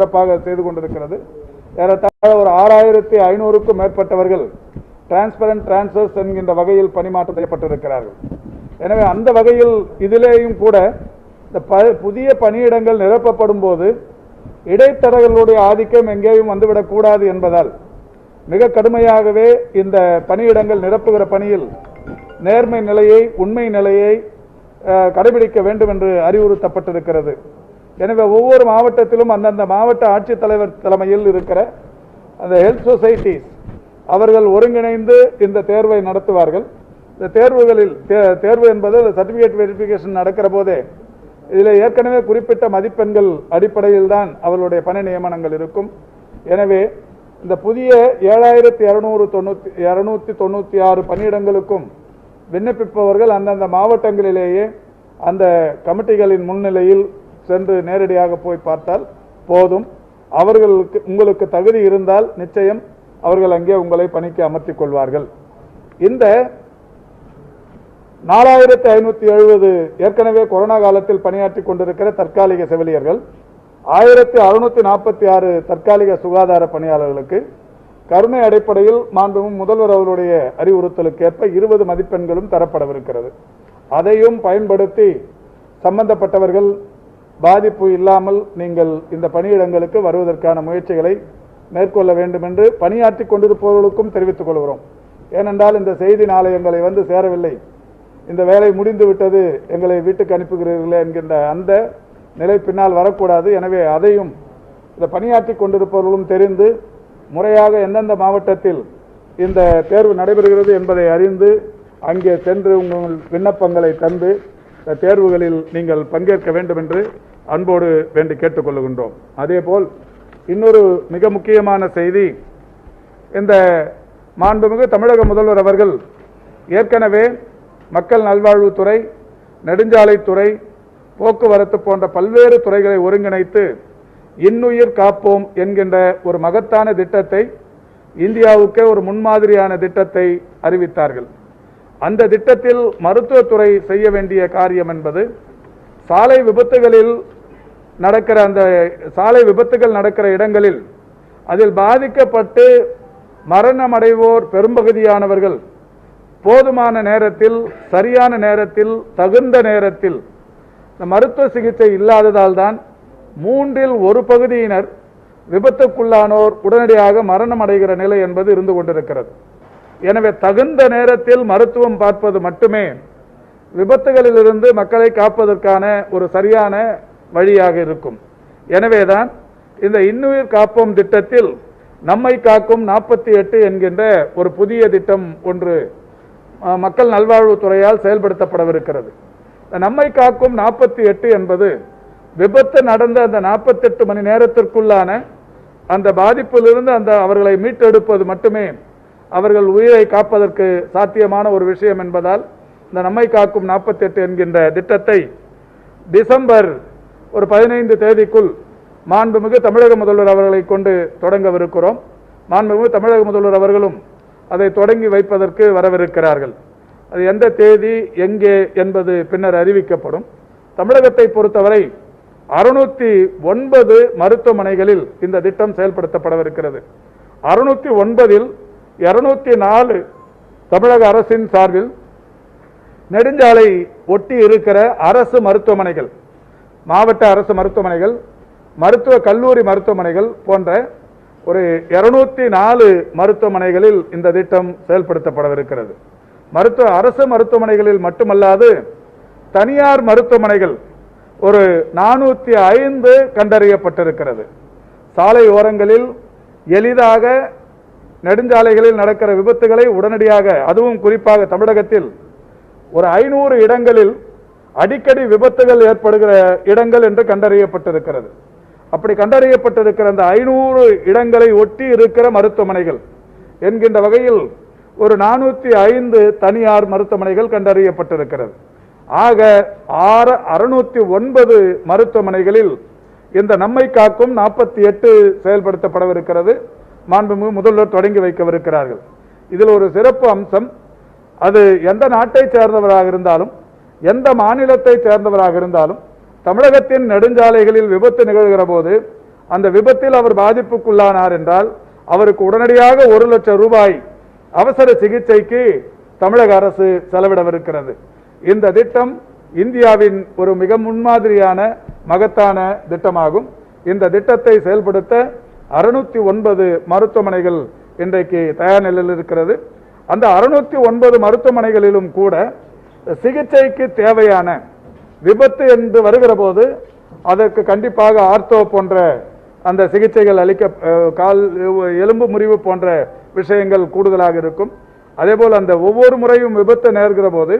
சிறப்பாக செய்து கொண்டிருக்கிறது. ஏறத்தாழ ஒரு ஆறாயிரத்தி ஐநூறுக்கும் மேற்பட்டவர்கள் டிரான்ஸ்பரண்ட் டிரான்ஸ்ஃபர்ஸ் என்கின்ற வகையில் பணிமாற்றம் செய்யப்பட்டிருக்கிறார்கள். எனவே அந்த வகையில் இதிலேயும் கூட இந்த ப புதிய பணியிடங்கள் நிரப்பப்படும் போது இடைத்தரகர்களுடைய ஆதிக்கம் எங்கேயும் வந்துவிடக்கூடாது என்பதால் மிக கடுமையாகவே இந்த பணியிடங்கள் நிரப்புகிற பணியில் நேர்மை நிலையை உண்மை நிலையை கடைபிடிக்க வேண்டும் என்று அறிவுறுத்தப்பட்டிருக்கிறது. எனவே ஒவ்வொரு மாவட்டத்திலும் அந்தந்த மாவட்ட ஆட்சித்தலைவர் தலைமையில் இருக்கிற அந்த ஹெல்த் சொசைட்டிஸ் அவர்கள் ஒருங்கிணைந்து இந்த தேர்வை நடத்துவார்கள். இந்த தேர்வுகளில் தே- தேர்வு என்பது சர்டிஃபிகேட் வெரிஃபிகேஷன் நடக்கிற போதே இதில் ஏற்கனவே குறிப்பிட்ட மதிப்பெண்கள் அடிப்படையில் தான் அவர்களுடைய பணி நியமனங்கள் இருக்கும். எனவே இந்த புதிய ஏழாயிரத்தி இரநூறு தொண்ணூற்றி இரநூத்தி தொண்ணூற்றி ஆறு பணியிடங்களுக்கும் விண்ணப்பிப்பவர்கள் அந்தந்த மாவட்டங்களிலேயே அந்த கமிட்டிகளின் முன்னிலையில் சென்று நேரடியாக போய் பார்த்தால் போதும். அவர்களுக்கு உங்களுக்கு தகுதி இருந்தால் நிச்சயம் அவர்கள் அங்கே உங்களை பணிக்கு அமர்த்திக் கொள்வார்கள். இந்த நாலாயிரத்தி ஐநூத்தி எழுபது ஏற்கனவே கொரோனா காலத்தில் பணியாற்றி கொண்டிருக்கிற தற்காலிக செவிலியர்கள் ஆயிரத்தி அறுநூத்தி நாற்பத்தி ஆறு தற்காலிக சுகாதார பணியாளர்களுக்கு கருணை அடிப்படையில் மாண்புமிகு முதல்வர் அவருடைய அறிவுறுத்தலுக்கு ஏற்ப இருபது மதிப்பெண்களும் தரப்படவிருக்கிறது. அதையும் பயன்படுத்தி சம்பந்தப்பட்டவர்கள் பாதிப்பு இல்லாமல் நீங்கள் இந்த பணியிடங்களுக்கு வருவதற்கான முயற்சிகளை மேற்கொள்ள வேண்டும் என்று பணியாற்றி கொண்டிருப்பவர்களுக்கும் தெரிவித்துக் கொள்கிறோம். ஏனென்றால் இந்த செய்தி நாளையங்களை வந்து சேரவில்லை. இந்த வேலை முடிந்து விட்டது எங்களை வீட்டுக்கு அனுப்புகிறீர்களே என்கின்ற அந்த நிலை பின்னால் வரக்கூடாது. எனவே அதையும் இந்த பணியாற்றி கொண்டிருப்பவர்களும் தெரிந்து முறையாக எந்தெந்த மாவட்டத்தில் இந்த தேர்வு நடைபெறுகிறது என்பதை அறிந்து அங்கே சென்று உங்கள் விண்ணப்பங்களை தந்து இந்த தேர்வுகளில் நீங்கள் பங்கேற்க வேண்டும் என்று அன்போடு வேண்டி கேட்டுக்கொள்கின்றோம் அதேபோல் இன்னொரு மிக முக்கியமான செய்தி இந்த மாண்புமிகு தமிழக முதல்வர் அவர்கள் ஏற்கனவே மக்கள் நல்வாழ்வுத்துறை நெடுஞ்சாலைத்துறை போக்குவரத்து போன்ற பல்வேறு துறைகளை ஒருங்கிணைத்து இன்னுயிர் காப்போம் என்கின்ற ஒரு மகத்தான திட்டத்தை இந்தியாவுக்கே ஒரு முன்மாதிரியான திட்டத்தை அறிவித்தார்கள். அந்த திட்டத்தில் மருத்துவத்துறை செய்ய வேண்டிய காரியம் என்பது சாலை விபத்துகளில் நடக்கிற அந்த சாலை விபத்துகள் நடக்கிற இடங்களில் அதில் பாதிக்கப்பட்டு மரணமடைவோர் பெரும்பகுதியானவர்கள் போதுமான நேரத்தில் சரியான நேரத்தில் தகுந்த நேரத்தில் இந்த மருத்துவ சிகிச்சை இல்லாததால் தான் மூன்றில் ஒரு பகுதியினர் விபத்துக்குள்ளானோர் உடனடியாக மரணம் அடைகிற நிலை என்பது இருந்து கொண்டிருக்கிறது. எனவே தகுந்த நேரத்தில் மருத்துவம் பார்ப்பது மட்டுமே விபத்துகளிலிருந்து மக்களை காப்பதற்கான ஒரு சரியான வழியாக இருக்கும். எனவேதான் இந்த இன்னுயிர் காப்போம் திட்டத்தில் நம்மை காக்கும் நாற்பத்தி எட்டு என்கின்ற ஒரு புதிய திட்டம் ஒன்று மக்கள் நல்வாழ்வுத்துறையால் செயல்படுத்தப்படவிருக்கிறது. இந்த நம்மை காக்கும் நாற்பத்தி எட்டு என்பது விபத்து நடந்த அந்த நாற்பத்தெட்டு மணி நேரத்திற்குள்ளான அந்த பாதிப்பிலிருந்து அந்த அவர்களை மீட்டெடுப்பது மட்டுமே அவர்கள் உயிரை காப்பதற்கு சாத்தியமான ஒரு விஷயம் என்பதால் இந்த நம்மை காக்கும் நாற்பத்தெட்டு என்கின்ற திட்டத்தை டிசம்பர் ஒரு பதினைந்து தேதிக்குள் மாண்புமிகு தமிழக முதல்வர் அவர்களை கொண்டு தொடங்கவிருக்கிறோம். மாண்புமிகு தமிழக முதல்வர் அவர்களும் அதை தொடங்கி வைப்பதற்கு வரவிருக்கிறார்கள். அது எந்த தேதி எங்கே என்பது பின்னர் அறிவிக்கப்படும். தமிழகத்தை பொறுத்தவரை அறுநூற்றி ஒன்பது மருத்துவமனைகளில் இந்த திட்டம் செயல்படுத்தப்படவிருக்கிறது. அறுநூத்தி ஒன்பதில் இருநூத்தி நாலு தமிழக அரசின் சார்பில் நெடுஞ்சாலை ஒட்டி இருக்கிற அரசு மருத்துவமனைகள். மாவட்ட அரசு மருத்துவமனைகள் மருத்துவ கல்லூரி மருத்துவமனைகள் போன்ற ஒரு இருநூத்தி நாலு மருத்துவமனைகளில் இந்த திட்டம் செயல்படுத்தப்படவிருக்கிறது. மருத்துவ அரசு மருத்துவமனைகளில் மட்டுமல்லாது தனியார் மருத்துவமனைகள் ஒரு நானூத்தி ஐந்து கண்டறியப்பட்டிருக்கிறது. சாலை ஓரங்களில் எளிதாக நெடுஞ்சாலைகளில் நடக்கிற விபத்துகளை உடனடியாக அதுவும் குறிப்பாக தமிழகத்தில் ஒரு ஐநூறு இடங்களில் அடிக்கடி விபத்துகள் ஏற்படுகிற இடங்கள் என்று கண்டறியப்பட்டிருக்கிறது. அப்படி கண்டறியப்பட்டிருக்கிற அந்த ஐநூறு இடங்களை ஒட்டி இருக்கிற மருத்துவமனைகள் என்கின்ற வகையில் ஒரு நானூத்தி ஐந்து தனியார் மருத்துவமனைகள் கண்டறியப்பட்டிருக்கிறது. ஆக ஆறு அறுநூத்தி ஒன்பது மருத்துவமனைகளில் இந்த நம்மை காக்கும் நாற்பத்தி எட்டு செயல்படுத்தப்படவிருக்கிறது. மாண்புமிகு முதல்வர் தொடங்கி வைக்கவிருக்கிறார்கள். இதில் ஒரு சிறப்பு அம்சம் அது எந்த நாட்டை சேர்ந்தவராக இருந்தாலும் எந்த மாநிலத்தை சேர்ந்தவராக இருந்தாலும் தமிழகத்தின் நெடுஞ்சாலைகளில் விபத்து நிகழ்கிற போது அந்த விபத்தில் அவர் பாதிப்புக்குள்ளானார் என்றால் அவருக்கு உடனடியாக ஒரு லட்சம் ரூபாய் அவசர சிகிச்சைக்கு தமிழக அரசு செலவிடவிருக்கிறது. இந்த திட்டம் இந்தியாவின் ஒரு மிக முன்மாதிரியான மகத்தான திட்டமாகும். இந்த திட்டத்தை செயல்படுத்த அறுநூத்தி ஒன்பது மருத்துவமனைகள் இன்றைக்கு தயார் நிலையில் இருக்கிறது. அந்த அறுநூத்தி ஒன்பது மருத்துவமனைகளிலும் கூட சிகிச்சைக்கு தேவையான விபத்து என்று வருகிற போது அதற்கு கண்டிப்பாக ஆர்த்தோ போன்ற அந்த சிகிச்சைகள் அளிக்க கால் எலும்பு முறிவு போன்ற விஷயங்கள் கூடுதலாக இருக்கும். அதேபோல் அந்த ஒவ்வொரு முறையும் விபத்து நேர்கிற போது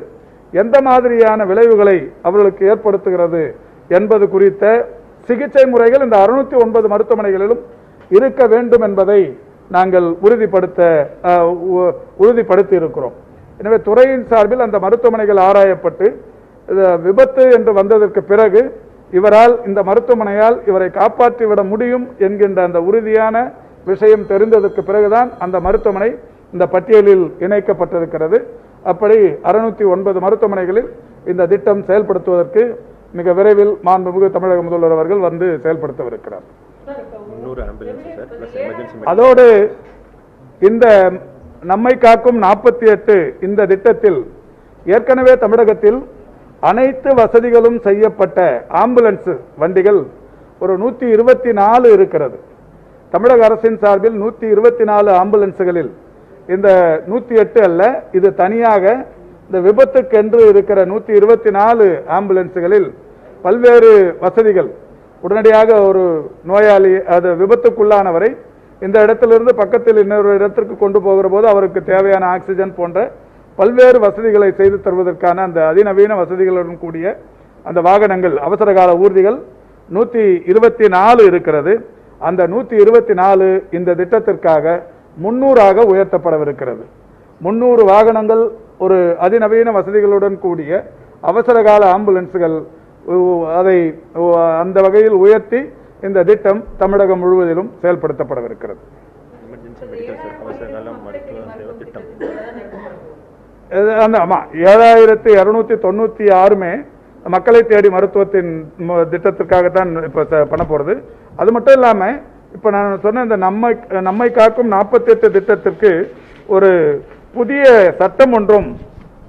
எந்த மாதிரியான விளைவுகளை அவர்களுக்கு ஏற்படுத்துகிறது என்பது குறித்த சிகிச்சை முறைகள் இந்த அறுநூத்தி ஒன்பது மருத்துவமனைகளிலும் இருக்க வேண்டும் என்பதை நாங்கள் உறுதிப்படுத்த உறுதிப்படுத்தி இருக்கிறோம் எனவே துறையின் சார்பில் அந்த மருத்துவமனைகள் ஆராயப்பட்டு விபத்து என்று வந்ததற்கு பிறகு இவரால் இந்த மருத்துவமனையால் இவரை காப்பாற்றிவிட முடியும் என்கின்ற அந்த உறுதியான விஷயம் தெரிந்ததற்கு பிறகுதான் அந்த மருத்துவமனை இந்த பட்டியலில் இணைக்கப்பட்டிருக்கிறது. அப்படி அறுநூத்தி ஒன்பது மருத்துவமனைகளில் இந்த திட்டம் செயல்படுத்துவதற்கு மிக விரைவில் மாண்புமிகு தமிழக முதல்வர் அவர்கள் வந்து செயல்படுத்தவிருக்கிறார். அதோடு இந்த நம்மை காக்கும் நாற்பத்தி எட்டு இந்த திட்டத்தில் ஏற்கனவே தமிழகத்தில் அனைத்து வசதிகளும் செய்யப்பட்ட ஆம்புலன்ஸ் வண்டிகள் ஒரு நூற்றி இருபத்தி நாலு இருக்கிறது. தமிழக அரசின் சார்பில் நூற்றி இருபத்தி நாலு ஆம்புலன்ஸுகளில் இந்த நூற்றி எட்டு அல்ல இது தனியாக இந்த விபத்துக்கென்று இருக்கிற நூற்றி இருபத்தி நாலு ஆம்புலன்ஸுகளில் பல்வேறு வசதிகள். உடனடியாக ஒரு நோயாளி அது விபத்துக்குள்ளானவரை இந்த இடத்திலிருந்து பக்கத்தில் இன்னொரு இடத்திற்கு கொண்டு போகிற போது அவருக்கு தேவையான ஆக்சிஜன் போன்ற பல்வேறு வசதிகளை செய்து தருவதற்கான அந்த அதிநவீன வசதிகளுடன் கூடிய அந்த வாகனங்கள் அவசர கால ஊர்திகள் நூற்றி இருபத்தி நாலு இருக்கிறது. அந்த நூற்றி இருபத்தி நாலு இந்த திட்டத்திற்காக முன்னூறாக உயர்த்தப்படவிருக்கிறது. முன்னூறு வாகனங்கள் ஒரு அதிநவீன வசதிகளுடன் கூடிய அவசர கால ஆம்புலன்ஸுகள் அதை அந்த வகையில் உயர்த்தி இந்த திட்டம் தமிழகம் முழுவதிலும் செயல்படுத்தப்படவிருக்கிறது. அந்த ஆமாம் ஏழாயிரத்தி இரநூத்தி தொண்ணூற்றி ஆறுமே மக்களை தேடி மருத்துவத்தின் திட்டத்திற்காகத்தான் இப்போ பண்ண போகிறது அது மட்டும் இல்லாமல் இப்போ நான் சொன்ன இந்த நம்மை நம்மை காக்கும் நாற்பத்தெட்டு திட்டத்திற்கு ஒரு புதிய சட்டம் ஒன்றும்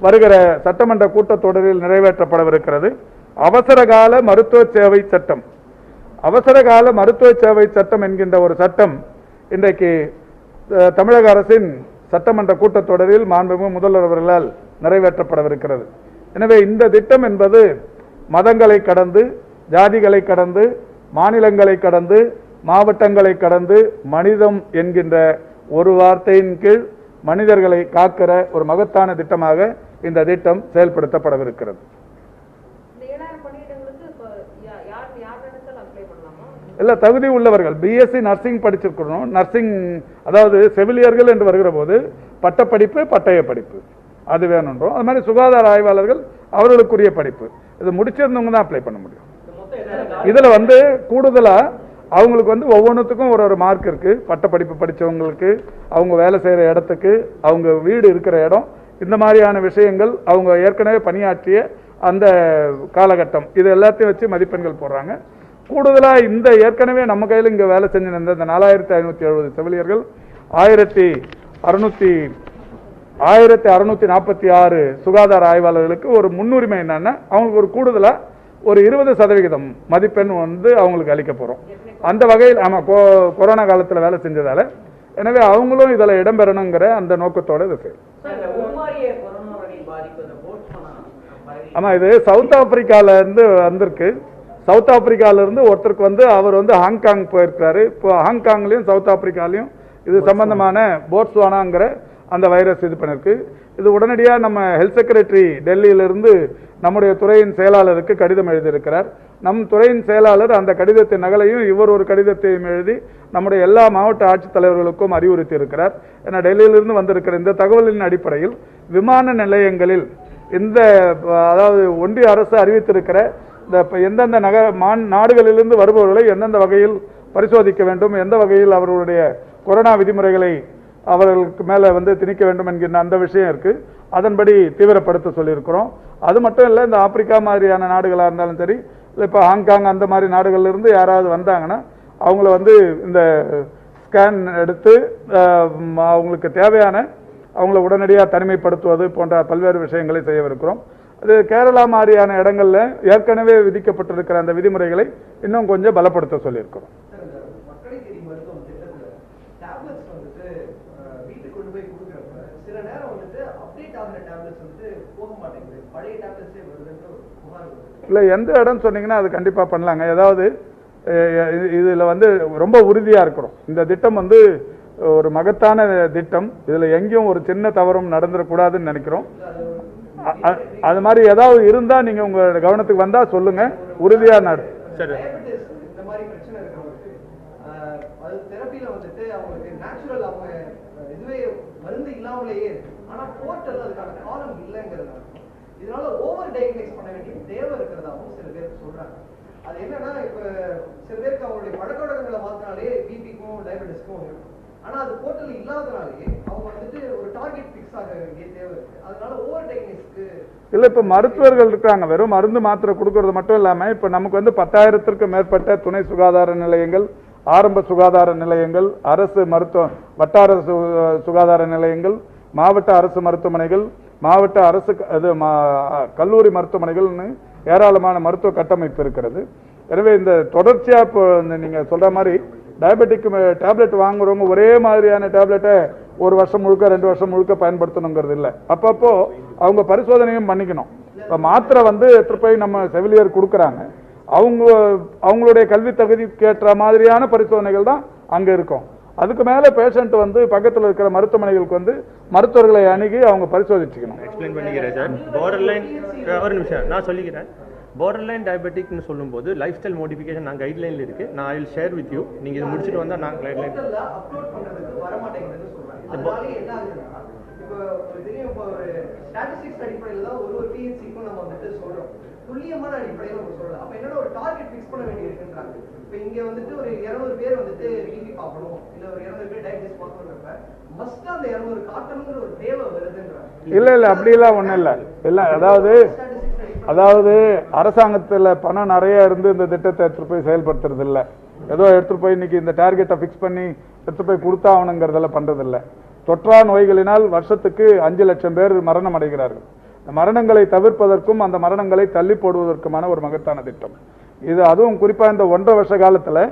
வருகிற சட்டமன்ற கூட்டத்தொடரில் நிறைவேற்றப்படவிருக்கிறது. அவசர கால மருத்துவ சேவை சட்டம். அவசர கால மருத்துவ சேவை சட்டம் என்கின்ற ஒரு சட்டம் இன்றைக்கு தமிழக அரசின் சட்டமன்ற கூட்டத்தொடரில் மாண்புமிகு முதல்வர் அவர்களால் நிறைவேற்றப்படவிருக்கிறது. எனவே இந்த திட்டம் என்பது மதங்களை கடந்து ஜாதிகளை கடந்து மாநிலங்களை கடந்து மாவட்டங்களை கடந்து மனிதம் என்கின்ற ஒரு வார்த்தையின் கீழ் மனிதர்களை காக்கிற ஒரு மகத்தான திட்டமாக இந்த திட்டம் செயல்படுத்தப்படவிருக்கிறது இந்த ஏழாயிரம் பணியிடங்களுக்கு இப்போ யா- யார் யார் நினைச்சாலும் அப்ளை பண்ணலாமா இல்லை தகுதி உள்ளவர்கள் பிஎஸ்சி நர்சிங் படிச்சிருக்கணும். நர்சிங் அதாவது செவிலியர்கள் என்று வருகிற போது பட்டப்படிப்பு பட்டய படிப்பு. அது வேணுன்றோம். அது மாதிரி சுகாதார ஆய்வாளர்கள் அவர்களுக்குரிய படிப்பு. இது முடிச்சிருந்தவங்க தான் அப்ளை பண்ண முடியும். இதுல வந்து கூடுதலா அவங்களுக்கு வந்து ஒவ்வொன்றுத்துக்கும் ஒரு ஒரு மார்க் இருக்கு. பட்டப்படிப்பு படிச்சவங்களுக்கு அவங்க வேலை செய்யற இடத்துக்கு அவங்க வீடு இருக்கிற இடம். இந்த மாதிரியான விஷயங்கள் அவங்க ஏற்கனவே பணியாற்றிய அந்த காலகட்டம். இது எல்லாத்தையும் வச்சு மதிப்பெண்கள் போடுறாங்க. கூடுதலா இந்த ஏற்கனவே நம்ம கையில் இங்க வேலை செஞ்சு இருந்த இந்த நாலாயிரத்தி ஐநூத்தி எழுபது செவிலியர்கள் ஆயிரத்தி அறுநூத்தி ஆயிரத்தி அறுநூத்தி நாற்பத்தி ஆறு சுகாதார ஆய்வாளர்களுக்கு ஒரு முன்னுரிமை என்னன்னா அவங்களுக்கு ஒரு கூடுதலா ஒரு இருபது சதவிகிதம் மதிப்பெண் வந்து அவங்களுக்கு அளிக்க போறோம். அந்த வகையில் ஆமா கொ- கொரோனா காலத்துல வேலை செஞ்சதால எனவே அவங்களும் இதுல இடம்பெறணுங்கிற அந்த நோக்கத்தோட இது செய்யும் சார், இந்த உள்மாறிய கொரோனா வகை பாதிப்பு இந்த போட்ஸ்வானா பரவி ஆமா இது சவுத் ஆப்பிரிக்கால இருந்து வந்திருக்கு. சவுத் ஆப்பிரிக்கால இருந்து ஒருத்தருக்கு வந்து அவர் வந்து ஹாங்காங் போயிருக்காரு இப்போ ஹாங்காங்லயும் சவுத் ஆப்பிரிக்காலையும் இது சம்பந்தமான போட்ஸ்வானாங்கிற அந்த வைரஸ் இது பண்ணிருக்கு. இது உடனடியா நம்ம ஹெல்த் செக்ரட்டரி டெல்லியிலிருந்து நம்முடைய துறையின் செயலாளருக்கு கடிதம் எழுதியிருக்கிறார். நம் துறையின் செயலாளர் அந்த கடிதத்தின் நகலையும் இவர் ஒரு கடிதத்தையும் எழுதி நம்முடைய எல்லா மாவட்ட ஆட்சித்தலைவர்களுக்கும் அறிவுறுத்தி இருக்கிறார் ஏன்னா டெல்லியிலிருந்து வந்திருக்கிற இந்த தகவலின் அடிப்படையில் விமான நிலையங்களில் இந்த அதாவது ஒன்றிய அரசு அறிவித்திருக்கிற இந்த எந்தெந்த நகர மான் நாடுகளிலிருந்து வருபவர்களை எந்தெந்த வகையில் பரிசோதிக்க வேண்டும் எந்த வகையில் அவர்களுடைய கொரோனா விதிமுறைகளை அவர்களுக்கு மேலே வந்து திணிக்க வேண்டும் என்கின்ற அந்த விஷயம் இருக்குது அதன்படி தீவிரப்படுத்த சொல்லியிருக்கிறோம். அது மட்டும் இல்லை இந்த ஆப்பிரிக்கா மாதிரியான நாடுகளாக இருந்தாலும் சரி இல்லை இப்போ ஹாங்காங் அந்த மாதிரி நாடுகள்லேருந்து யாராவது வந்தாங்கன்னா அவங்கள வந்து இந்த ஸ்கேன் எடுத்து அவங்களுக்கு தேவையான அவங்கள உடனடியாக தனிமைப்படுத்துவது போன்ற பல்வேறு விஷயங்களை செய்யவிருக்கிறோம். அது கேரளா மாதிரியான இடங்கள்ல ஏற்கனவே விதிக்கப்பட்டிருக்கிற அந்த விதிமுறைகளை இன்னும் கொஞ்சம் பலப்படுத்த சொல்லியிருக்கிறோம். இல்லை எந்த இடம் சொன்னீங்கன்னா அது கண்டிப்பாக பண்ணலாங்க. ஏதாவது இதில் வந்து ரொம்ப உறுதியாக இருக்கிறோம். இந்த திட்டம் வந்து ஒரு மகத்தான திட்டம். இதில் எங்கேயும் ஒரு சின்ன தவறும் நடந்துடக்கூடாதுன்னு நினைக்கிறோம். அது மாதிரி ஏதாவது இருந்தால் நீங்கள் உங்கள் கவனத்துக்கு வந்தால் சொல்லுங்கள் உறுதியாக நட சரி. இதனால ஓவர் டயக்னைஸ் பண்ண வேண்டிய தேவை இருக்கிறதாவும் சில பேர் சொல்றாங்க அது என்னன்னா இப்ப சில பேருக்கு அவங்களுடைய பழக்க வழக்கங்களை மாத்தினாலே பிபிக்கும் டயபெட்டிஸ்க்கும் ஆனா அது போர்ட்டல் இல்லாதனாலே அவங்க வந்துட்டு ஒரு டார்கெட் ஃபிக்ஸ் ஆக வேண்டிய தேவை இருக்கு. அதனால ஓவர் டெக்னிக்ஸ்க்கு இல்லை இப்போ மருத்துவர்கள் இருக்காங்க. வெறும் மருந்து மாத்திரை கொடுக்கறது மட்டும் இல்லாமல் இப்போ நமக்கு வந்து பத்தாயிரத்திற்கு மேற்பட்ட துணை சுகாதார நிலையங்கள் ஆரம்ப சுகாதார நிலையங்கள் அரசு மருத்துவ வட்டார சுகாதார நிலையங்கள் மாவட்ட அரசு மருத்துவமனைகள் மாவட்ட அரசு இது மா- கல்லூரி மருத்துவமனைகள்னு ஏராளமான மருத்துவ கட்டமைப்பு இருக்கிறது. எனவே இந்த தொடர்ச்சியாக இப்போ நீங்கள் சொல்கிற மாதிரி டயபெட்டிக் டேப்லெட் வாங்குறவங்க ஒரே மாதிரியான டேப்லெட்டை ஒரு வருஷம் முழுக்க ரெண்டு வருஷம் முழுக்க பயன்படுத்தணுங்கிறது இல்லை. அப்பப்போ அவங்க பரிசோதனையும் பண்ணிக்கணும். இப்போ மாத்திரை வந்து எடுத்துட்டு போய் நம்ம செவிலியர் கொடுக்குறாங்க. அவங்க அவங்களுடைய கல்வி தகுதிக்கு ஏற்ற மாதிரியான பரிசோதனைகள் தான் அங்கே இருக்கும். அதுக்கு மேலே பேஷண்ட் வந்து பக்கத்தில் இருக்கிற மருத்துவமனைகளுக்கு வந்து மருத்துவர்களை அணுகி அவங்க பரிசோதிச்சுக்கணும். எக்ஸ்பிளைன் பண்ணிக்கிறேன் சார். பார்டர் லைன் ஒரு நிமிஷம். நான் சொல்லிக்கிறேன். பார்டர் லைன் டயபெட்டிக்னு சொல்லும்போது லைஃப் ஸ்டைல் மோடிஃபிகேஷன் நான் கைட்லைனில் இருக்கு. நான் ஐ ஷேர் வித் யூ நீங்கள் இது முடிச்சுட்டு வந்தால் நான் கைட்லைன் துல்லியமான அடிப்படையில் நம்ம சொல்றோம். அப்ப என்னன்னா ஒரு டார்கெட் ஃபிக்ஸ் பண்ண வேண்டி இருக்குன்றாங்க இப்போ இங்க வந்துட்டு ஒரு 200 பேர் வந்துட்டு பிபி பார்க்கணும். இல்ல ஒரு 200 பேர் டயபிட்டிஸ் பார்க்கணுன்றப்ப மஸ்ட் அந்த 200 காட்டணுங்கிற ஒரு தேவை வருதுன்றாங்க. இல்லை இல்லை அப்படிலாம் ஒன்றும் இல்லை. இல்லை அதாவது அதாவது அரசாங்கத்தில் பணம் நிறைய இருந்து இந்த திட்டத்தை எடுத்துட்டு போய் செயல்படுத்துறது இல்லை ஏதோ எடுத்துட்டு போய் இன்னைக்கு இந்த டார்கெட்டை ஃபிக்ஸ் பண்ணி எடுத்துட்டு போய் கொடுத்தாகணுங்கிறதெல்லாம் பண்றது தொற்றா நோய்களினால் வருஷத்துக்கு அஞ்சு லட்சம் பேர் மரணம் அடைகிறார்கள். இந்த மரணங்களை தவிர்ப்பதற்கும் அந்த மரணங்களை தள்ளி போடுவதற்குமான ஒரு மகத்தான திட்டம். இது அதுவும் குறிப்பாக இந்த ஒன்றரை வருஷ காலத்தில்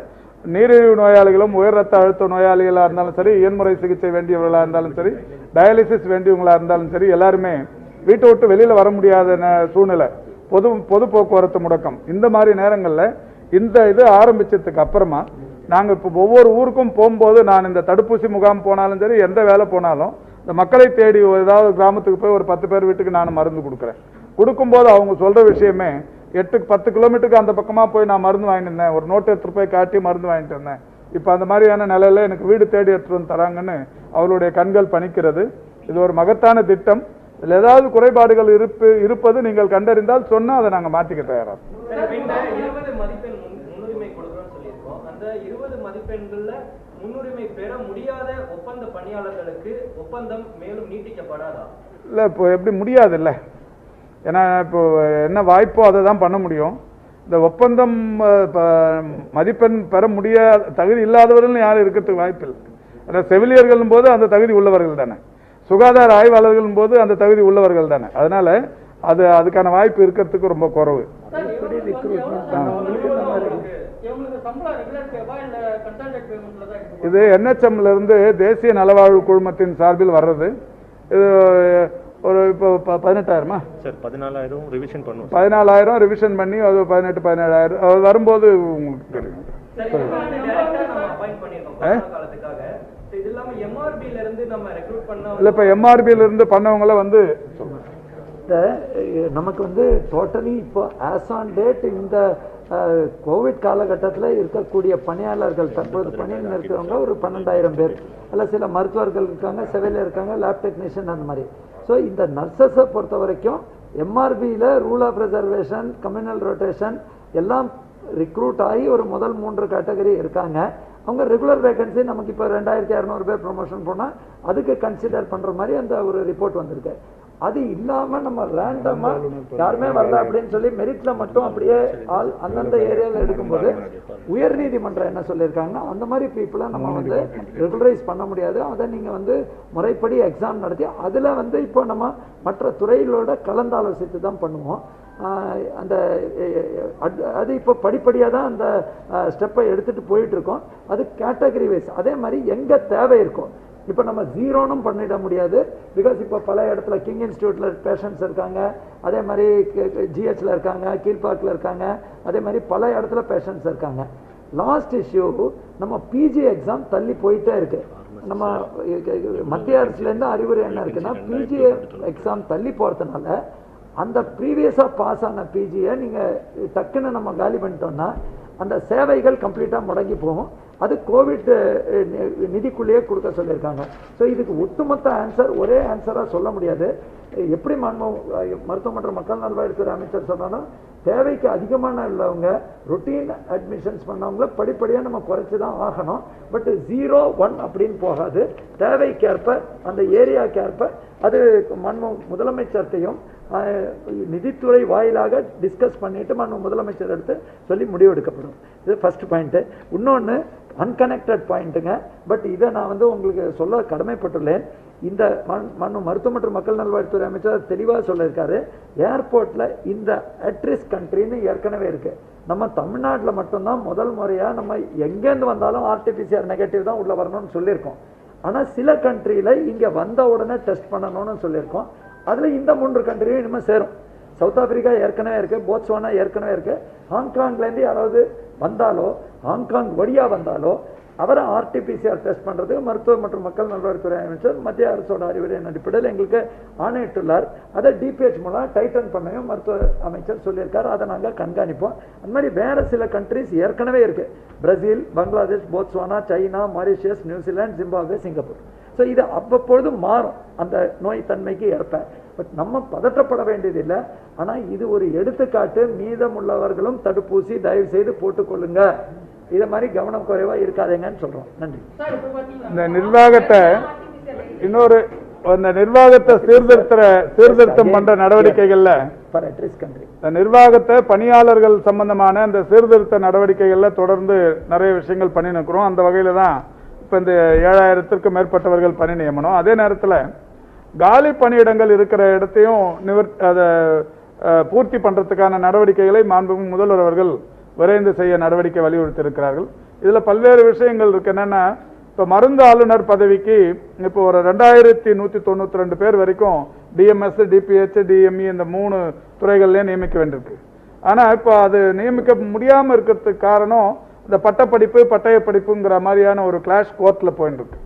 நீரிழிவு நோயாளிகளும் உயர் ரத்த அழுத்த நோயாளிகளாக இருந்தாலும் சரி இயன்முறை சிகிச்சை வேண்டியவர்களாக இருந்தாலும் சரி டயாலிசிஸ் வேண்டியவங்களாக இருந்தாலும் சரி எல்லாருமே வீட்டை விட்டு வெளியில் வர முடியாத சூழ்நிலை. பொது பொது போக்குவரத்து முடக்கம். இந்த மாதிரி நேரங்களில் இந்த இது ஆரம்பித்ததுக்கு அப்புறமா நாங்கள் இப்போ ஒவ்வொரு ஊருக்கும் போகும்போது நான் இந்த தடுப்பூசி முகாம் போனாலும் சரி எந்த வேலை போனாலும் இந்த மக்களை தேடி ஏதாவது கிராமத்துக்கு போய் ஒரு பத்து பேர் வீட்டுக்கு நான் மருந்து கொடுக்குறேன். கொடுக்கும்போது அவங்க சொல்கிற விஷயமே எட்டு பத்து கிலோமீட்டருக்கு அந்த பக்கமாக போய் நான் மருந்து வாங்கிட்டு இருந்தேன். ஒரு நோட்டு எடுத்துகிட்டு போய் காட்டி மருந்து வாங்கிட்டு இருந்தேன். இப்போ அந்த மாதிரியான நிலையில் எனக்கு வீடு தேடி எடுத்துகிட்டு வந்து தராங்கன்னு அவருடைய கண்கள் பணிக்கிறது. இது ஒரு மகத்தான திட்டம். இதில் ஏதாவது குறைபாடுகள் இருப்பு இருப்பது நீங்கள் கண்டறிந்தால் சொன்னா அதை நாங்க மாற்றிக்க தயாரா சார், இந்த இருபது மதிப்பெண் முன்- முன்னுரிமை கொடுக்குறோம்னு சொல்லியிருக்கோம். அந்த இருபது மதிப்பெண்கள்ல முன்னுரிமை பெற முடியாத ஒப்பந்த பணியாளர்களுக்கு ஒப்பந்தம் மேலும் நீட்டிக்கப்படாதா? இல்லை இப்போ எப்படி முடியாது இல்லை? ஏன்னா இப்போ என்ன வாய்ப்போ அதை தான் பண்ண முடியும். இந்த ஒப்பந்தம் மதிப்பெண் பெற முடியாத தகுதி இல்லாதவர்கள் யாரும் இருக்கிறதுக்கு வாய்ப்பு இல்லை ஏன்னா செவிலியர்களும் போது அந்த தகுதி உள்ளவர்கள் தானே. சுகாதார ஆய்வாளர்களும் போது அந்த தகுதி உள்ளவர்கள் தானே. அதனால அது அதுக்கான வாய்ப்பு இருக்கிறதுக்கு ரொம்ப குறைவு. இது என்ஹெச்எம்ல இருந்து தேசிய நலவாழ்வு குழுமத்தின் சார்பில் வர்றது. இது ஒரு இப்போ பதினெட்டாயிரமா? சார் பதினாலாயிரம் ரிவிஷன் பண்ணுவோம். பதினாலாயிரம் ரிவிஷன் பண்ணி அது பதினெட்டு பதினேழாயிரம் வரும்போது உங்களுக்கு தெரியும். இது இல்லாம MRB ல இருந்து நம்ம ரெக்ரூட் பண்ண இல்லை இப்போ எம்ஆர்பியில இருந்து பண்ணவங்கள வந்து நமக்கு வந்து டோட்டலி இப்போ ஆஸ் ஆன் டேட் இந்த கோவிட் காலகட்டத்தில் இருக்கக்கூடிய பணியாளர்கள் தற்போது பணியில் இருக்கிறவங்க ஒரு பன்னெண்டாயிரம் பேர். அதில் சில மருத்துவர்கள் இருக்காங்க செவிலியர் இருக்காங்க லேப் டெக்னீஷியன் அந்த மாதிரி. ஸோ இந்த நர்சஸை பொறுத்த வரைக்கும் எம்ஆர்பியில் rule of reservation communal rotation எல்லாம் ரிக்ரூட் ஆகி ஒரு முதல் மூன்று கேட்டகரி இருக்காங்க. அவங்க ரெகுலர் வேகன்சி நமக்கு இப்போ ரெண்டாயிரத்தி இரநூறு பேர் ப்ரொமோஷன் போனால் அதுக்கு கன்சிடர் பண்ணுற மாதிரி அந்த ஒரு ரிப்போர்ட் வந்திருக்கு. அது இல்லாம நம்ம ரேண்டமா யாருமே வரல அப்படின்னு சொல்லி மெரிட்ல மட்டும் அப்படியே ஆள் அந்தந்த ஏரியால எடுக்கும்போது உயர்நீதிமன்றம் என்ன சொல்லியிருக்காங்கன்னா அந்த மாதிரி பீப்புளை நம்ம வந்து ரெகுலரைஸ் பண்ண முடியாது. அதை நீங்க வந்து முறைப்படி எக்ஸாம் நடத்தி அதுல வந்து இப்போ நம்ம மற்ற துறைகளோட கலந்தாலோசித்து தான் பண்ணுவோம். அந்த அது- இப்போ படிப்படியாக தான் அந்த ஸ்டெப்பை எடுத்துட்டு போயிட்டு இருக்கோம். அது கேட்டகரி வைஸ் அதே மாதிரி எங்க தேவை இருக்கும் இப்போ நம்ம ஜீரோனும் பண்ணிட முடியாது. பிகாஸ் இப்போ பல இடத்துல கிங் இன்ஸ்டியூட்ல பேஷண்ட்ஸ் இருக்காங்க. அதே மாதிரி ஜிஹெச்ல இருக்காங்க கீழ்பாக்கில் இருக்காங்க. அதே மாதிரி பல இடத்துல பேஷண்ட்ஸ் இருக்காங்க. லாஸ்ட் இஷ்யூ நம்ம பிஜி எக்ஸாம் தள்ளி போயிட்டே இருக்கு. நம்ம மத்திய அரசுலேருந்து அறிவுரை என்ன இருக்குன்னா பிஜி எக்ஸாம் தள்ளி போகிறதுனால அந்த ப்ரீவியஸாக பாஸ் ஆன பிஜியை நீங்கள் டக்குன்னு நம்ம காலி பண்ணிட்டோம்னா அந்த சேவைகள் கம்ப்ளீட்டாக முடங்கி போகும். அது கோவிட் நிதிக்குள்ளேயே கொடுக்க சொல்லியிருக்காங்க. ஸோ இதுக்கு ஒட்டுமொத்த ஆன்சர் ஒரே ஆன்சராக சொல்ல முடியாது. எப்படி மன்மோ மருத்துவ மற்றும் மக்கள் நல்வாழ்வுத்துறை அமைச்சர் சொன்னாலும் தேவைக்கு அதிகமான உள்ளவங்க ரொட்டீன் அட்மிஷன்ஸ் பண்ணவங்கள படிப்படியாக நம்ம குறைச்சி தான் ஆகணும். பட் ஜீரோ ஒன் அப்படின்னு போகாது. தேவைக்கேற்ப அந்த ஏரியாக்கேற்ப அது மன்மோ முதலமைச்சர்கிட்டையும் நிதித்துறை வாயிலாக டிஸ்கஸ் பண்ணிட்டு மன்மோ முதலமைச்சர் எடுத்து சொல்லி முடிவெடுக்கப்படும். இது ஃபர்ஸ்ட் பாயிண்ட்டு இன்னொன்று அன்கனெக்டட் பாயிண்ட்டுங்க பட் இதை நான் வந்து உங்களுக்கு சொல்ல கடமைப்பட்டுள்ளேன். இந்த மண் மண்ணு மருத்துவ மற்றும் மக்கள் நல்வாழ்வுத்துறை அமைச்சர் தெளிவாக சொல்லியிருக்காரு. ஏர்போர்ட்டில் இந்த அட்ரிஸ் கண்ட்ரின்னு ஏற்கனவே இருக்குது நம்ம தமிழ்நாட்டில் மட்டும்தான் முதல் முறையாக நம்ம எங்கேருந்து வந்தாலும் ஆர்டிபிசிஆர் நெகட்டிவ் தான் உள்ளே வரணும்னு சொல்லியிருக்கோம். ஆனால் சில கண்ட்ரியில் இங்கே வந்த உடனே டெஸ்ட் பண்ணணும்னு சொல்லியிருக்கோம். அதில் இந்த மூன்று கண்ட்ரியும் இனிமேல் சேரும். சவுத் ஆப்பிரிக்கா ஏற்கனவே இருக்குது போட்ஸ்வானா ஏற்கனவே இருக்குது ஹாங்காங்லேருந்து யாராவது வந்தாலோ ஹாங்காங் வழியாக வந்தாலோ அவரை ஆர்டிபிசிஆர் டெஸ்ட் பண்ணுறது மருத்துவ மற்றும் மக்கள் நல்வாழ்வுத்துறை அமைச்சர் மத்திய அரசோட அறிவுரையின் அடிப்படையில் எங்களுக்கு ஆணையிட்டுள்ளார். அதை டிபிஹெச் மூலம் டைட்டன் பண்ணவும் மருத்துவ அமைச்சர் சொல்லியிருக்கார். அதை நாங்கள் கண்காணிப்போம். அந்த மாதிரி வேறு சில கண்ட்ரிஸ் ஏற்கனவே இருக்குது Brazil Bangladesh Botswana China Mauritius New Zealand Zimbabwe Singapore so இது அவ்வப்பொழுது மாறும். அந்த நோய் தன்மைக்கு ஏற்ப. பட் நம்ம பதற்றப்பட வேண்டியதில்லை. ஆனால் இது ஒரு எடுத்துக்காட்டு. மீதமுள்ளவர்களும் தடுப்பூசி தயவு செய்து போட்டுக்கொள்ளுங்க. இதை மாதிரி கவனம் குறைவா இருக்காதீங்கன்னு சொல்றோம். நன்றி. இந்த நிர்வாகத்தை இன்னொரு அந்த நிர்வாகத்தை சீர்திருத்த சீர்திருத்தம் பண்ற நடவடிக்கைகள்ல நிர்வாகத்தை பணியாளர்கள் சம்பந்தமான இந்த சீர்திருத்த நடவடிக்கைகள்ல தொடர்ந்து நிறைய விஷயங்கள் பண்ணி நிற்கிறோம் அந்த வகையில தான் இப்ப இந்த ஏழாயிரத்திற்கும் மேற்பட்டவர்கள் பணி நியமனம். அதே நேரத்துல காலி பணியிடங்கள் இருக்கிற இடத்தையும் நிவர் அதை பூர்த்தி பண்ணுறதுக்கான நடவடிக்கைகளை மாண்புமிகு முதல்வர் அவர்கள் விரைந்து செய்ய நடவடிக்கை வலியுறுத்தி இருக்கிறார்கள் பல்வேறு விஷயங்கள் இருக்கு. என்னென்னா இப்போ மருந்து ஆளுநர் பதவிக்கு இப்போ ஒரு ரெண்டாயிரத்தி நூற்றி தொண்ணூற்றி ரெண்டு பேர் வரைக்கும் டிஎம்எஸ் டிபிஹெச் டிஎம்இ இந்த மூணு துறைகள்லேயே நியமிக்க வேண்டியிருக்கு. ஆனால் இப்போ அது நியமிக்க முடியாமல் இருக்கிறதுக்கு காரணம் இந்த பட்டப்படிப்பு பட்டய படிப்புங்கிற மாதிரியான ஒரு கிளாஷ் கோர்ட்டில் போயின்னு இருக்கு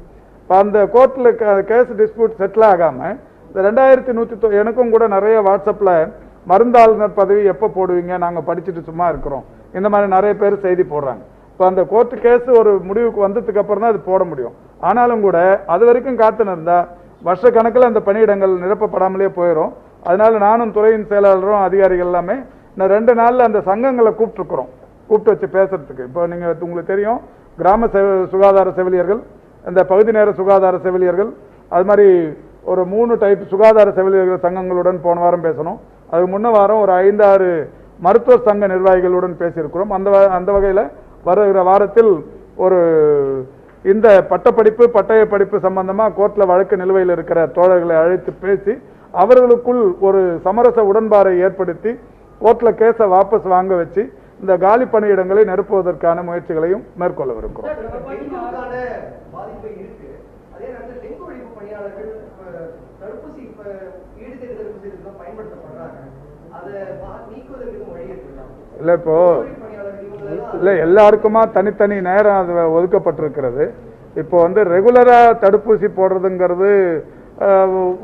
அந்த கோர்ட்டில் கேஸ் டிஸ்பியூட் செட்டில் ஆகாமல் இந்த ரெண்டாயிரத்தி நூற்றி தொ- எனக்கும் கூட நிறைய வாட்ஸ்அப்பில் மருந்தாளுநர் பதவி எப்போ போடுவீங்க? நாங்கள் படிச்சுட்டு சும்மா இருக்கிறோம். இந்த மாதிரி நிறைய பேர் செய்தி போடுறாங்க. இப்போ அந்த கோர்ட்டு கேஸ் ஒரு முடிவுக்கு வந்ததுக்கு அப்புறம் தான் அது போட முடியும். ஆனாலும் கூட அது வரைக்கும் காத்துன்னு இருந்தா வருஷ கணக்கில் அந்த பணியிடங்கள் நிரப்பப்படாமலே போயிடும் அதனால நானும் துறையின் செயலாளரும் அதிகாரிகள் எல்லாமே நான் ரெண்டு நாளில் அந்த சங்கங்களை கூப்பிட்டுருக்குறோம். கூப்பிட்டு வச்சு பேசுறதுக்கு. இப்போ நீங்கள் உங்களுக்கு தெரியும் கிராம செவ- சுகாதார செவிலியர்கள் இந்த பகுதி நேர சுகாதார செவிலியர்கள் அது மாதிரி ஒரு மூணு டைப் சுகாதார செவிலியர்கள் சங்கங்களுடன் போன வாரம் பேசணும். அதுக்கு முன்ன வாரம் ஒரு ஐந்தாறு மருத்துவ சங்க நிர்வாகிகளுடன் பேசியிருக்கிறோம். அந்த அந்த வகையில் வருகிற வாரத்தில் ஒரு இந்த பட்டப்படிப்பு பட்டய படிப்பு சம்பந்தமாக கோர்ட்டில் வழக்கு நிலுவையில் இருக்கிற தோழர்களை அழைத்து பேசி அவர்களுக்குள் ஒரு சமரச உடன்பாடை ஏற்படுத்தி கோர்ட்டில் கேஸை வாபஸ் வாங்க வச்சு இந்த காலி பணியிடங்களை நிரப்புவதற்கான முயற்சிகளையும் மேற்கொள்ளவிருக்கிறோம். டெங்குக்கான பாதிப்பு இருக்கு. அதே நேரத்தில் டெங்கு ஒழிப்பு பணியாளர்கள் இப்ப தடுப்பூசி இப்ப ஈடுதேடு தடுப்பூசி இதுதான் பயன்படுத்தப்படுறாங்க. அதை மா- நீக்குவதற்கு எதுவும் வழி இருக்குங்களா? இல்லை இப்போ இல்லை எல்லாருக்குமா தனித்தனி நேரம் அது ஒதுக்கப்பட்டிருக்கிறது. இப்போ வந்து ரெகுலரா தடுப்பூசி போடுறதுங்கிறது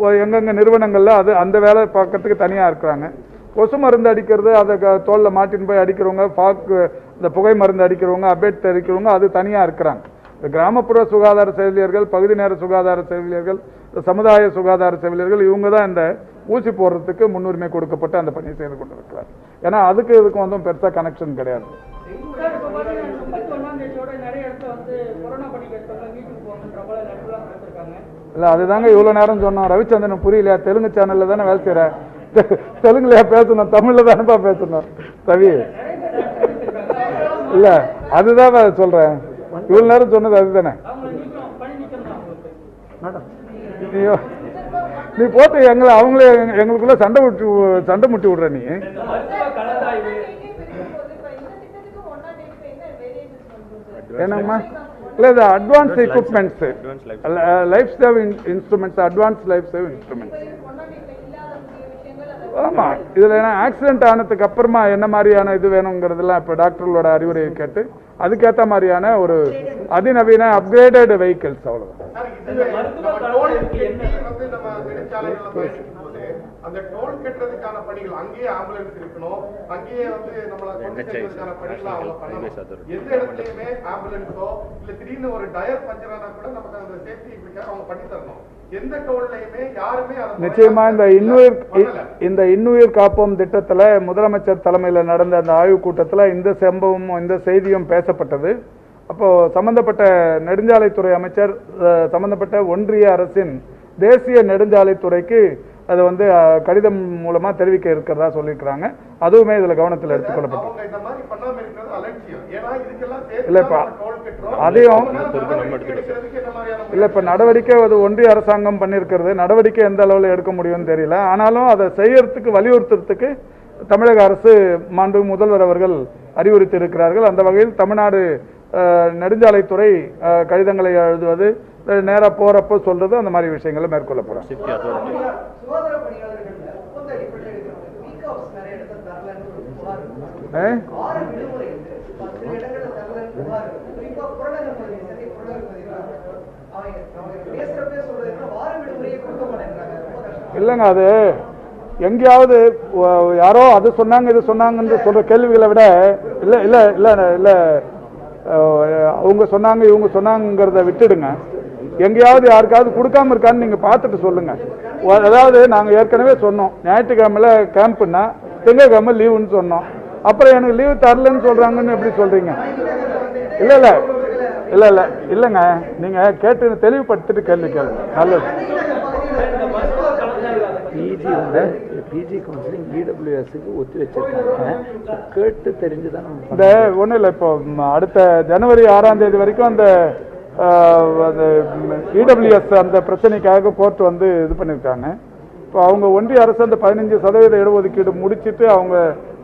எங்கெங்க நிறுவனங்கள்ல அது அந்த வேலை பார்க்கறதுக்கு தனியா இருக்கிறாங்க. கொசு மருந்து அடிக்கிறது அதை தோல்ல மாட்டின்னு போய் அடிக்கிறவங்க பாக்கு இந்த புகை மருந்து அடிக்கிறவங்க அபேட் அடிக்கிறவங்க அது தனியா இருக்கிறாங்க. இந்த கிராமப்புற சுகாதார செவிலியர்கள் பகுதி நேர சுகாதார செவிலியர்கள் சமுதாய சுகாதார செவிலியர்கள் இவங்க தான் இந்த ஊசி போடுறதுக்கு முன்னுரிமை கொடுக்கப்பட்டு அந்த பணியை செய்து கொண்டிருக்கிறார். ஏன்னா அதுக்கு இதுக்கும் வந்து பெருசா கனெக்ஷன் கிடையாது. இல்ல அதுதாங்க இவ்வளவு நேரம் சொன்னோம். ரவிச்சந்திரன் புரியலையா தெலுங்கு சேனல்ல தானே வேலை செய்யற தெ- தெலுங்குலயா பேசணும் தமிழ்ல தானேப்பா பேசணும். ரவி இல்ல அதுதான் சொல்றேன். இவ்வளவு நேரம் சொன்னது அதுதானே? நீ நீ போட்டு எங்களை அவங்களே எங்க- எங்களுக்குள்ள சண்டை விட்டு சண்டை முட்டி விடுற நீ. என்னங்கம்மா இல்ல இது advance equipments life save instruments advance life save instruments ஆமா. இதுல என்ன ஆக்சிடென்ட் ஆனதுக்கு அப்புறமா என்ன மாதிரியான இது வேணுங்கிறதெல்லாம் இப்ப டாக்டர்களோட அறிவுரையை கேட்டு அதுக்கேத்த மாதிரியான ஒரு அதிநவீன அப்கிரேடட் வெஹிக்கிள்ஸ் அவ்வளவுதான். இந்த மருத்துவ கலந்தாய்வுக்கு என்ன வந்து நம்ம நெடுஞ்சாலைகள்ல பயணிக்கும் போது அந்த டோல் கட்டுறதுக்கான பணிகள் அங்கேயே ஆம்புலன்ஸ் இருக்கணும் அங்கேயே வந்து நம்மள கொண்டு சேர்க்கறதுக்கான பணிகள் அவங்க பண்ணணும் எந்த இடத்துலயுமே ஆம்புலன்ஸோ இல்ல திடீர்னு ஒரு டயர் பஞ்சர் ஆனா கூட நமக்கு அந்த சேஃப்டி அவங்க பண்ணி தரணும் நிச்சயமா இந்த இன்னுயிர். இந்த இன்னுயிர் காப்போம் திட்டத்துல முதலமைச்சர் தலைமையில நடந்த அந்த ஆய்வுக் கூட்டத்துல இந்த சம்பவமும் இந்த செய்தியும் பேசப்பட்டது அப்போ சம்பந்தப்பட்ட நெடுஞ்சாலைத்துறை அமைச்சர் சம்பந்தப்பட்ட ஒன்றிய அரசின் தேசிய நெடுஞ்சாலைத்துறைக்கு அதை வந்து கடிதம் மூலமா தெரிவிக்க இருக்கிறதா சொல்லியிருக்கிறாங்க. அதுவுமே இதுல கவனத்தில் எடுத்துக்கொள்ளப்பட்டது இல்ல, இப்ப அதையும் இல்ல இப்ப நடவடிக்கை அது ஒன்றிய அரசாங்கம் பண்ணியிருக்கிறது. நடவடிக்கை எந்த அளவுல எடுக்க முடியும்னு தெரியல. ஆனாலும் அதை செய்யறதுக்கு வலியுறுத்துறதுக்கு தமிழக அரசு மாண்பு முதல்வர் அவர்கள் அறிவுறுத்தி இருக்கிறார்கள் அந்த வகையில் தமிழ்நாடு நெடுஞ்சாலைத்துறை கடிதங்களை எழுதுவது அஹ், நேரா போறப்போ சொல்றது அந்த மாதிரி விஷயங்களை மேற்கொள்ள கஷ்டம். இல்லைங்க அது எங்கேயாவது யாரோ அது சொன்னாங்க இது சொன்னாங்கன்னு சொல்ற கேள்விகளை விட இல்ல இல்ல இல்ல இல்ல அவங்க சொன்னாங்க இவங்க சொன்னாங்கிறத விட்டுடுங்க. எங்கேயாவது யாருக்காவது கொடுக்காம இருக்கான்னு நீங்க பார்த்துட்டு சொல்லுங்க. ஒ- அதாவது நாங்க ஏற்கனவே சொன்னோம். ஞாயிற்றுக்கிழமையில கேம்ப்னா திங்கக்கிழமை லீவுன்னு சொன்னோம். அப்புறம் எனக்கு லீவு தரலன்னு சொல்றாங்கன்னு எப்படி சொல்றீங்க? இல்ல இல்ல. இல்ல இல்ல. இல்லைங்க. நீங்க கேட்டு தெளிவுபடுத்திட்டு கேள்வி கேளுங்க. நல்லது. பிஜி வந்து பிஜி கவுன்சிலிங் இடபிள்யூஎஸ்க்கு ஒத்தி வச்சிருக்காங்க. கேட்டு தெரிஞ்சு தான் நம்ம இந்த ஒன்றும் இல்லை. இப்போ அடுத்த ஜனவரி ஆறாம் தேதி வரைக்கும் அந்த அது அந்த இடபிள்யூஎஸ் அந்த பிரச்சனைக்காக கோர்ட் வந்து இது பண்ணியிருக்காங்க. இப்போ அவங்க ஒன்றிய அரசு அந்த பதினஞ்சு சதவீத இடஒதுக்கீடு முடிச்சுட்டு அவங்க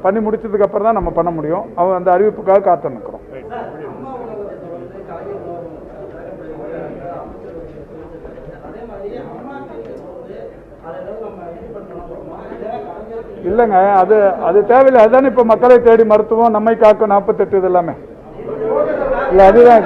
பண்ணி முடிச்சதுக்கு அப்புறம் தான் நம்ம பண்ண முடியும். அவங்க அந்த அறிவிப்புக்காக காத்து நிற்கிறோம் இல்லைங்க அது அது தேவையில்லை. அதுதானே இப்போ மக்களை தேடி மருத்துவம் நம்மை காக்கும் நாற்பத்தெட்டு இது எல்லாமே இல்லை அதுதான்.